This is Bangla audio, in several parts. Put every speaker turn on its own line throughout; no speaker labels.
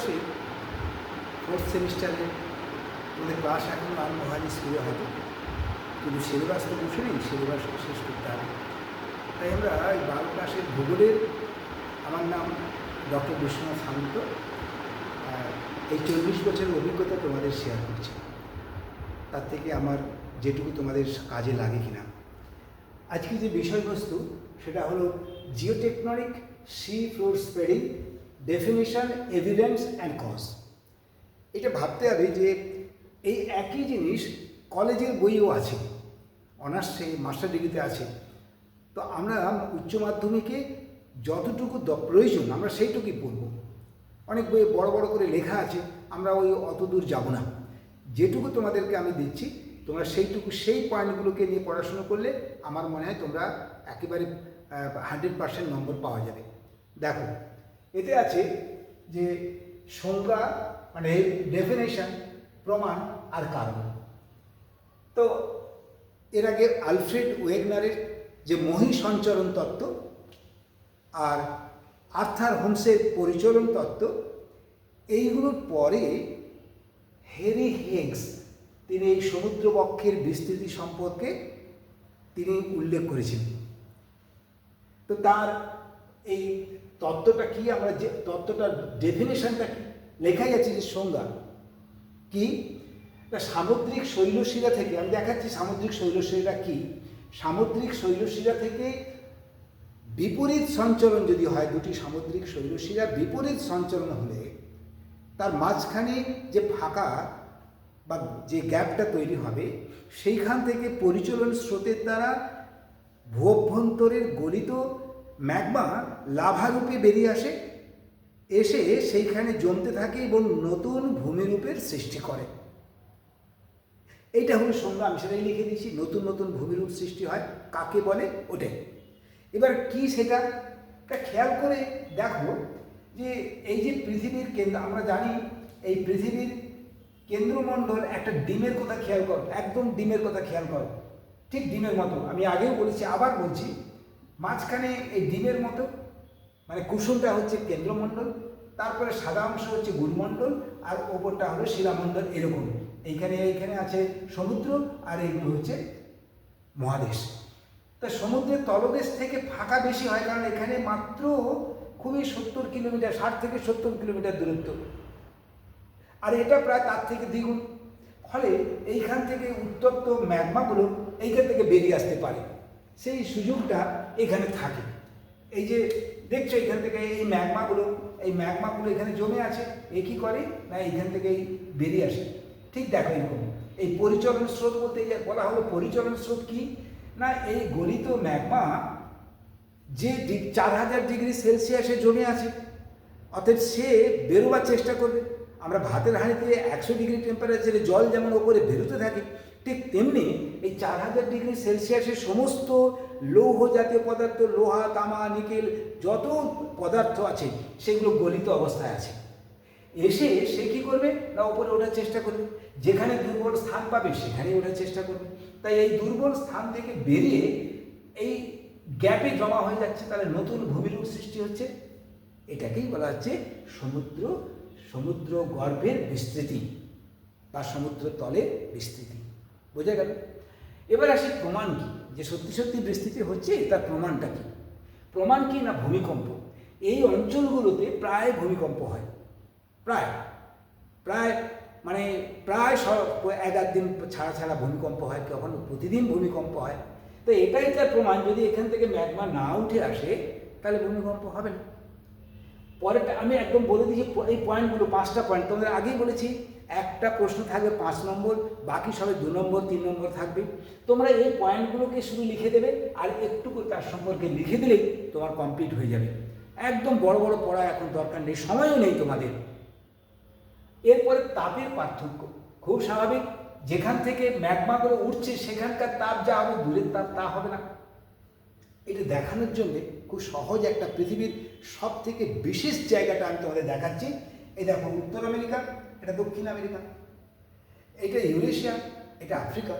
মাসে ফোর্থ সেমিস্টারে তোমাদের ক্লাস এখনও আরম্ভ হয়নি স্কুলে হয়তো কিন্তু সিলেবাস তো বসে নেই সিলেবাস শেষ করতে হবে। তাই আমরা এই বারো ক্লাসের ভূগোলের আমার নাম ডক্টর বিশ্বনাথ সামন্ত এই চল্লিশ বছরের অভিজ্ঞতা তোমাদের শেয়ার করছি। তার থেকে আমার যেটুকু তোমাদের কাজে লাগে কিনা। আজকে যে বিষয়বস্তু, সেটা হলো geotectonic sea floor spreading definition evidence and cause এটা ভাবতে হবে যে এই একই জিনিস কলেজের বইও আছে, অনার্সে মাস্টার ডিগ্রিতে আছে। তো আমরা উচ্চ মাধ্যমিকে যতটুকু প্রয়োজন, আমরা সেইটুকুই পড়ব। অনেক বইয়ে বড় বড় করে লেখা আছে, আমরা ওই অত দূর যাব না। যেটুকু তোমাদেরকে আমি দিচ্ছি, তোমরা সেইটুকু, সেই পয়েন্টগুলোকে নিয়ে পড়াশুনো করলে আমার মনে হয় তোমরা একেবারে হান্ড্রেড পার্সেন্ট নম্বর পাওয়া যাবে। দেখো এতে আছে যে সংজ্ঞা মানে ডেফিনেশন প্রমাণ আর কারণ। তো এর আগে আলফ্রেড ওয়েগনারের যে মহি সঞ্চরণ তত্ত্ব আর আর্থার হোমসের পরিচলন তত্ত্ব, এইগুলোর পরে হেরি হেগস তিনি এই সমুদ্রবক্ষের বিস্তৃতি সম্পর্কে তিনি উল্লেখ করেছেন তো তার এই তত্ত্বটা কি? আমরা যে তত্ত্বটার ডেফিনেশনটা লেখাই আছে যে সংজ্ঞা। কি? সামুদ্রিক শৈলশিরা থেকে, আমি দেখাচ্ছি সামুদ্রিক শৈলশিরা কি? সামুদ্রিক শৈলশিরা থেকে বিপরীত সঞ্চরণ যদি হয় দুটি সামুদ্রিক শৈলশিরা, বিপরীত সঞ্চরণ হলে তার মাঝখানে যে ফাঁকা বা যে গ্যাপটা তৈরি হবে, সেইখান থেকে পরিচলন স্রোতের দ্বারা ভূঅভ্যন্তরের গলিত ম্যাগমা লাভারূপে বেরিয়ে আসে, এসে সেইখানে জমতে থাকে এবং নতুন ভূমিরূপের সৃষ্টি করে। এইটা হলো সংজ্ঞা, আমি সেটাই লিখে দিয়েছি, নতুন নতুন ভূমিরূপ সৃষ্টি হয়, কাকে বলে? ওটাই এবার কি সেটা? খেয়াল করে দেখো যে এই যে পৃথিবীর কেন্দ্র, আমরা জানি এই পৃথিবীর কেন্দ্রমণ্ডল একটা ডিমের কথা খেয়াল করো, একদম ডিমের কথা খেয়াল করো, ঠিক ডিমের মতো। আমি আগেও বলেছি, আবার বলছি মাঝখানে এই ডিমের মতো মানে কুসুমটা হচ্ছে কেন্দ্রমণ্ডল, তারপরে সাদা অংশ হচ্ছে গুরুমণ্ডল আর ওপরটা হলো শিলামণ্ডল এরকম। এইখানে এইখানে আছে সমুদ্র, আর এইগুলো হচ্ছে মহাদেশ। তা সমুদ্রের তলদেশ থেকে ফাঁকা বেশি হয় কারণ এখানে মাত্র খুবই সত্তর কিলোমিটার, ষাট থেকে সত্তর কিলোমিটার দূরত্ব। আর এটা প্রায় তার থেকে দ্বিগুণ। ফলে এইখান থেকে উত্তপ্ত ম্যাগমাগুলো এইখান থেকে বেরিয়ে আসতে পারে। সেই সুযোগটা এখানে থাকে। এই যে দেখছ এখান থেকে এই ম্যাগমাগুলো এই ম্যাগমাগুলো এখানে জমে আছে, এ কী করে? না এখান থেকেই বেরিয়ে আসে। ঠিক দেখো এরকম এই পরিচলন স্রোত বলতে বলা হলো পরিচলন স্রোত কি? না, এই গলিত ম্যাগমা যে চার হাজার ডিগ্রি সেলসিয়াসে জমে আছে, অতএব সে বেরোবার চেষ্টা করবে। আমরা ভাতের হাঁড়িতে একশো ডিগ্রি টেম্পারেচারে জল যেমন ওপরে বেরোতে থাকে ঠিক তেমনি এই চার হাজার ডিগ্রি সেলসিয়াসের সমস্ত লৌহ জাতীয় পদার্থ, লোহা, তামা, নিকেল যত পদার্থ আছে, সেগুলো গলিত অবস্থায় আছে। এসে সে কী করবে? না, ওপরে ওঠার চেষ্টা করবে। যেখানে দুর্বল স্থান পাবে, সেখানেই ওঠার চেষ্টা করবে। তাই এই দুর্বল স্থান থেকে বেরিয়ে এই গ্যাপে জমা হয়ে যাচ্ছে, তাহলে নতুন ভূমিরূপ সৃষ্টি হচ্ছে। এটাকেই বলা হচ্ছে সমুদ্র সমুদ্র গর্ভের বিস্তৃতি, বা সমুদ্র তলের বিস্তৃতি। বোঝা গেল? এবার আসি প্রমাণ কি? যে সত্যি সত্যি বিস্তৃতি হচ্ছে, তার প্রমাণটা কি? প্রমাণ কি না ভূমিকম্প? এই অঞ্চলগুলোতে প্রায় ভূমিকম্প হয়। প্রায়। প্রায় মানে প্রায় সব এক আধ দিন ছাড়া ছাড়া ভূমিকম্প হয়, কখনো প্রতিদিন ভূমিকম্প হয়। তো এটাই তার প্রমাণ। যদি এখান থেকে ম্যাগমা না উঠে আসে, তাহলে ভূমিকম্প হবে না। পরেরটা আমি একদম বলে দিয়েছি প- এই পয়েন্টগুলো, পাঁচটা পয়েন্ট, তোমাদের আগেই বলেছি একটা প্রশ্ন থাকবে পাঁচ নম্বর, বাকি সবাই দু নম্বর, তিন নম্বর থাকবে। তোমরা এই পয়েন্টগুলোকে শুধু লিখে দেবে আর একটু করে তার সম্পর্কে লিখে দিলেই তোমার কমপ্লিট হয়ে যাবে। একদম বড় বড় পড়া এখন দরকার নেই, সময়ও নেই তোমাদের। এরপরে তাপের পার্থক্য। খুব স্বাভাবিক, যেখান থেকে ম্যাগমাগুলো উঠছে, সেখানকার তাপ যা হবে, দূরের তাপ তা হবে না। এটা দেখানোর জন্য খুব সহজ একটা পৃথিবীর সব থেকে বিশেষ জায়গাটা আমি তোমাদের দেখাচ্ছি। এই দেখো, উত্তর আমেরিকা এটা দক্ষিণ আমেরিকা, এটা ইউরেশিয়া, এটা আফ্রিকা।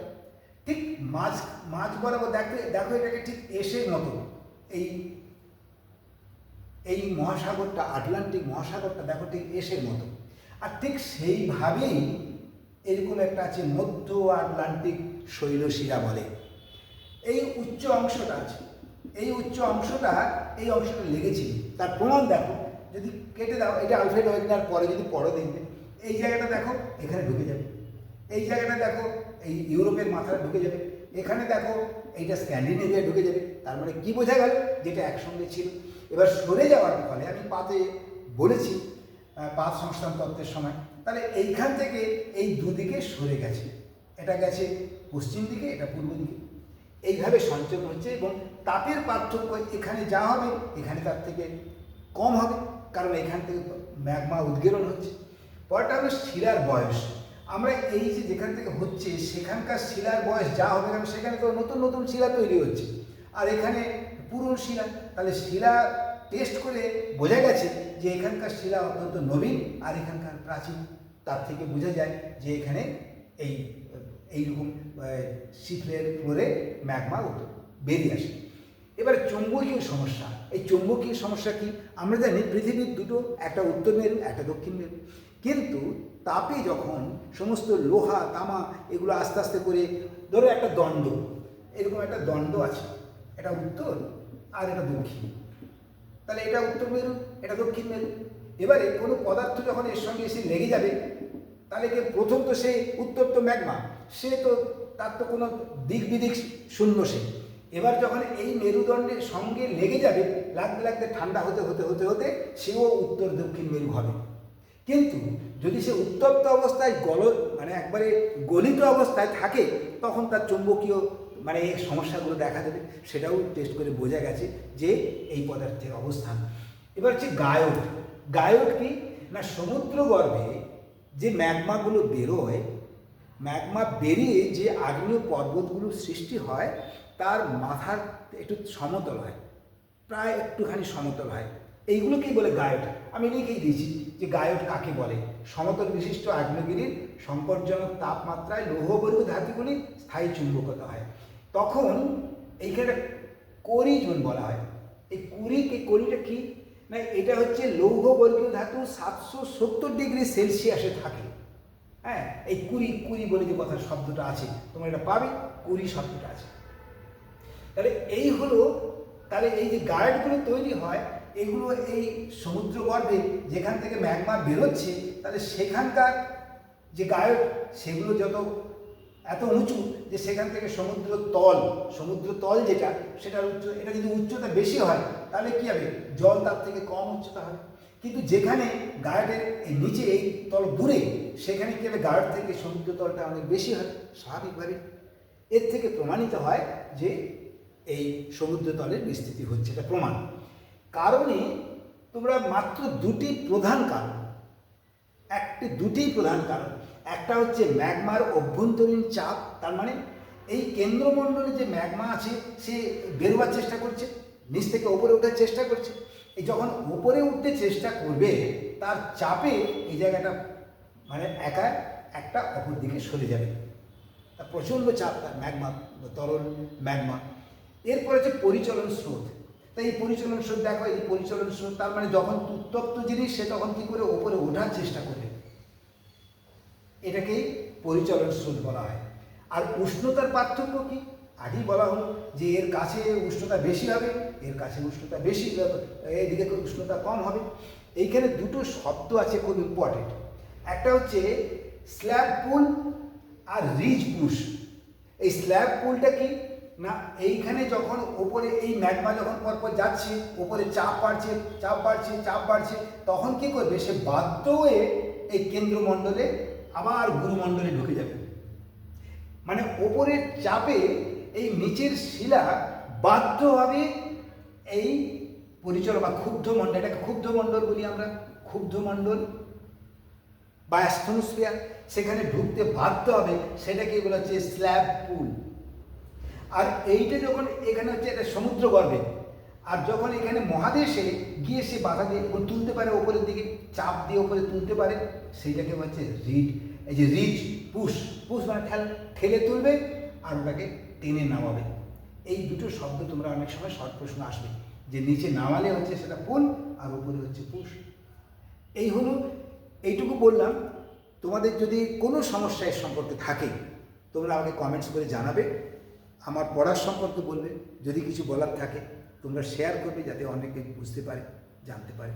ঠিক মাঝ মাঝ বরাবর দেখবে দেখো এটাকে ঠিক এসের মতো। এই এই মহাসাগরটা, আটলান্টিক মহাসাগরটা দেখো ঠিক এসের মতো। আর ঠিক সেইভাবেই এরকম একটা আছে মধ্য আটলান্টিক শৈলশিরা বলে। এই উচ্চ অংশটা আছে, এই উচ্চ অংশটা, এই অংশটা লেগেছিল তার প্রমাণ দেখো, যদি কেটে দাও, এটা আলফ্রেড ওয়েগনার পরে যদি পড়ো দেখবে। এই জায়গাটা দেখো, এখানে ঢুকে যাবে। এই জায়গাটা দেখো, এই ইউরোপের মাথাটা ঢুকে যাবে। এখানে দেখো, এইটা স্ক্যান্ডিনেভিয়া ঢুকে যাবে। তার মানে কী বোঝা গেল? যেটা একসঙ্গে ছিল। এবার সরে যাওয়ার ফলে, আমি পাতে বলেছি পাত সংস্থান তত্ত্বের সময়, তাহলে এইখান থেকে এই দুদিকে সরে গেছে। এটা গেছে পশ্চিম দিকে, এটা পূর্ব দিকে। এইভাবে সঞ্চরণ হচ্ছে এবং তাপের পার্থক্য এখানে যা হবে, এখানে তার থেকে কম হবে। কারণ এখান থেকে ম্যাগমা উদ্গীরণ হচ্ছে। পরটা হলো শিলার বয়স। আমরা এই যে যেখান থেকে হচ্ছে, সেখানকার শিলার বয়স যা হবে কারণ সেখানে তো নতুন নতুন শিলা তৈরি হচ্ছে। আর এখানে পুরনো শিলা, তাহলে শিলা টেস্ট করে বোঝা গেছে যে এখানকার শিলা অত্যন্ত নবীন আর এখানকার প্রাচীন। তার থেকে বোঝা যায় যে এখানে এই, এইরকম শীতলের ফ্লোরে ম্যাগমা বেরিয়ে আসে। এবার চৌম্বকীয় সমস্যা। এই চৌম্বকীয় সমস্যা কি? আমরা জানি পৃথিবীর দুটো, একটা উত্তর মেরু, একটা দক্ষিণ মেরু। কিন্তু তাপে যখন সমস্ত লোহা, তামা এগুলো আস্তে আস্তে করে, ধরো একটা দণ্ড, এরকম একটা দণ্ড আছে, এটা উত্তর আর এটা দক্ষিণ। তাহলে এটা উত্তর মেরু, এটা দক্ষিণ মেরু। এবারে কোনো পদার্থ যখন এর সঙ্গে এসে লেগে যাবে, তাহলে কি প্রথম তো সে উত্তর তো ম্যাগমা, সে তো তার তো কোনো দিক বিদিক শূন্য সে। এবার যখন এই মেরুদণ্ডের সঙ্গে লেগে যাবে, লাগতে লাগতে ঠান্ডা হতে হতে হতে হতে, সেও উত্তর দক্ষিণ মেরু হবে। কিন্তু যদি সে উত্তপ্ত অবস্থায় গল মানে একবারে গলিত অবস্থায় থাকে, তখন তার চৌম্বকীয় মানে সমস্যাগুলো দেখা দেবে। সেটাও টেস্ট করে বোঝা গেছে যে এই পদার্থের অবস্থান। এবার হচ্ছে গায়ক। গায়ক কি? না সমুদ্র গর্ভে যে ম্যাগমাগুলো বেরোয়, ম্যাগমা বেরিয়ে যে আগ্নেয় পর্বতগুলো সৃষ্টি হয়, তার মাথার একটু সমতল হয়, প্রায় একটুখানি সমতল হয়। এইগুলোকেই বলে গায়ট আমি লিখেই দিয়েছি যে গায়ট কাকে বলে? সমতল বিশিষ্ট আগ্নেয়গিরির সংকটজনক তাপমাত্রায় লৌহবর্গ ধাতুগুলি স্থায়ী চুম্বকতা হয়। তখন এইখানে করি জোন বলা হয়। এই কুড়ি কুড়িকে করিটা কি? না, এটা হচ্ছে লৌহবর্গীয় ধাতু সাতশো সত্তর ডিগ্রি সেলসিয়াসে থাকে। হ্যাঁ এই কুড়ি কুড়ি বলে যে কথা শব্দটা আছে, তোমরা এটা পাবে কুড়ি শব্দটা আছে। তাহলে এই হলো তাহলে এই যে গার্ডগুলো তৈরি হয়, এগুলো এই সমুদ্র গর্ভে যেখান থেকে ম্যাগমা বেরোচ্ছে, তাহলে সেখানকার যে গায়ক সেগুলো যত এত উঁচু যে সেখান থেকে সমুদ্র তল সমুদ্র তল যেটা, সেটার উচ্চ, এটা যদি উচ্চতা বেশি হয়, তাহলে কি হবে? জল তার থেকে কম উচ্চতা হবে কিন্তু যেখানে গার্ডের এই নিচে এই তল দূরে, সেখানে কি হবে? গার্ড থেকে সমুদ্র তলটা অনেক বেশি হয়, স্বাভাবিকভাবে। এর থেকে প্রমাণিত হয় যে এই সমুদ্র তলের বিস্তৃতি হচ্ছে এটা প্রমাণ। কারণে তোমরা মাত্র দুটি প্রধান কারণ, একটি দুটি প্রধান কারণ। একটা হচ্ছে ম্যাগমার অভ্যন্তরীণ চাপ, তার মানে এই কেন্দ্রমণ্ডলে যে ম্যাগমা আছে, সে বেরোবার চেষ্টা করছে, নিচ থেকে ওপরে ওঠার চেষ্টা করছে। এই যখন ওপরে উঠতে চেষ্টা করবে, তার চাপে এই জায়গাটা মানে একা একটা অপর দিকে সরে যাবে। প্রচণ্ড চাপ, তার ম্যাগমা, তরল ম্যাগমা। এরপরে হচ্ছে পরিচলন স্রোত। তাই এই পরিচলন স্রোত দেখো, এই পরিচলন স্রোত তার মানে যখন উত্তপ্ত জিনিস, সে তখন কী করে? ওপরে ওঠার চেষ্টা করবে এটাকেই পরিচলন স্রোত বলা হয়। আর উষ্ণতার পার্থক্য কি? আগেই বলা হলো যে এর কাছে উষ্ণতা বেশি হবে, এর কাছে উষ্ণতা বেশি এদিকে উষ্ণতা কম হবে। এইখানে দুটো শব্দ আছে খুব ইম্পর্টেন্ট একটা হচ্ছে স্ল্যাব পুল আর রিজ পুশ। এই স্ল্যাব পুলটা কি? না, এইখানে যখন ওপরে এই ম্যাগমা যখন পরপর যাচ্ছে, ওপরে চাপ বাড়ছে চাপ বাড়ছে চাপ বাড়ছে, তখন কি করবে? সে বাধ্য হয়ে এই কেন্দ্রমণ্ডলে আবার গুরুমণ্ডলে ঢুকে যাবে। মানে ওপরের চাপে এই নিচের শিলা বাধ্যভাবে এই পরিচয় বা ক্ষুব্ধ মণ্ডল, এটাকে ক্ষুব্ধ মণ্ডল বলি আমরা, ক্ষুব্ধ মণ্ডল বা অ্যাস্থনোস্ফিয়ার সেখানে ঢুকতে বাধ্য হবে, সেটাকে বলা হচ্ছে স্ল্যাব পুল। আর এইটা যখন এখানে হচ্ছে এটা সমুদ্র গর্ভে আর যখন এখানে মহাদেশে গিয়ে সে বাধা দিয়ে তুলতে পারে, ওপরের দিকে চাপ দিয়ে ওপরে তুলতে পারে, সেইটাকে হচ্ছে রিড এই যে রিচ পুষ পুষ মানে ঠেল, ঠেলে তুলবে আর ওটাকে টেনে নামাবে। এই দুটো শব্দ তোমরা অনেক সময় শর্ট প্রশ্ন আসবে, যে নিচে নামালে হচ্ছে সেটা পুন আর উপরে হচ্ছে পুষ এই হলো, এইটুকু বললাম। তোমাদের যদি কোনো সমস্যা এর সম্পর্কে থাকে, তোমরা আমাকে কমেন্টস করে জানাবে। আমার পড়ার সম্পর্কে বলবে, যদি কিছু বলার থাকে, তোমরা শেয়ার করবে যাতে অনেকে বুঝতে পারে, জানতে পারে।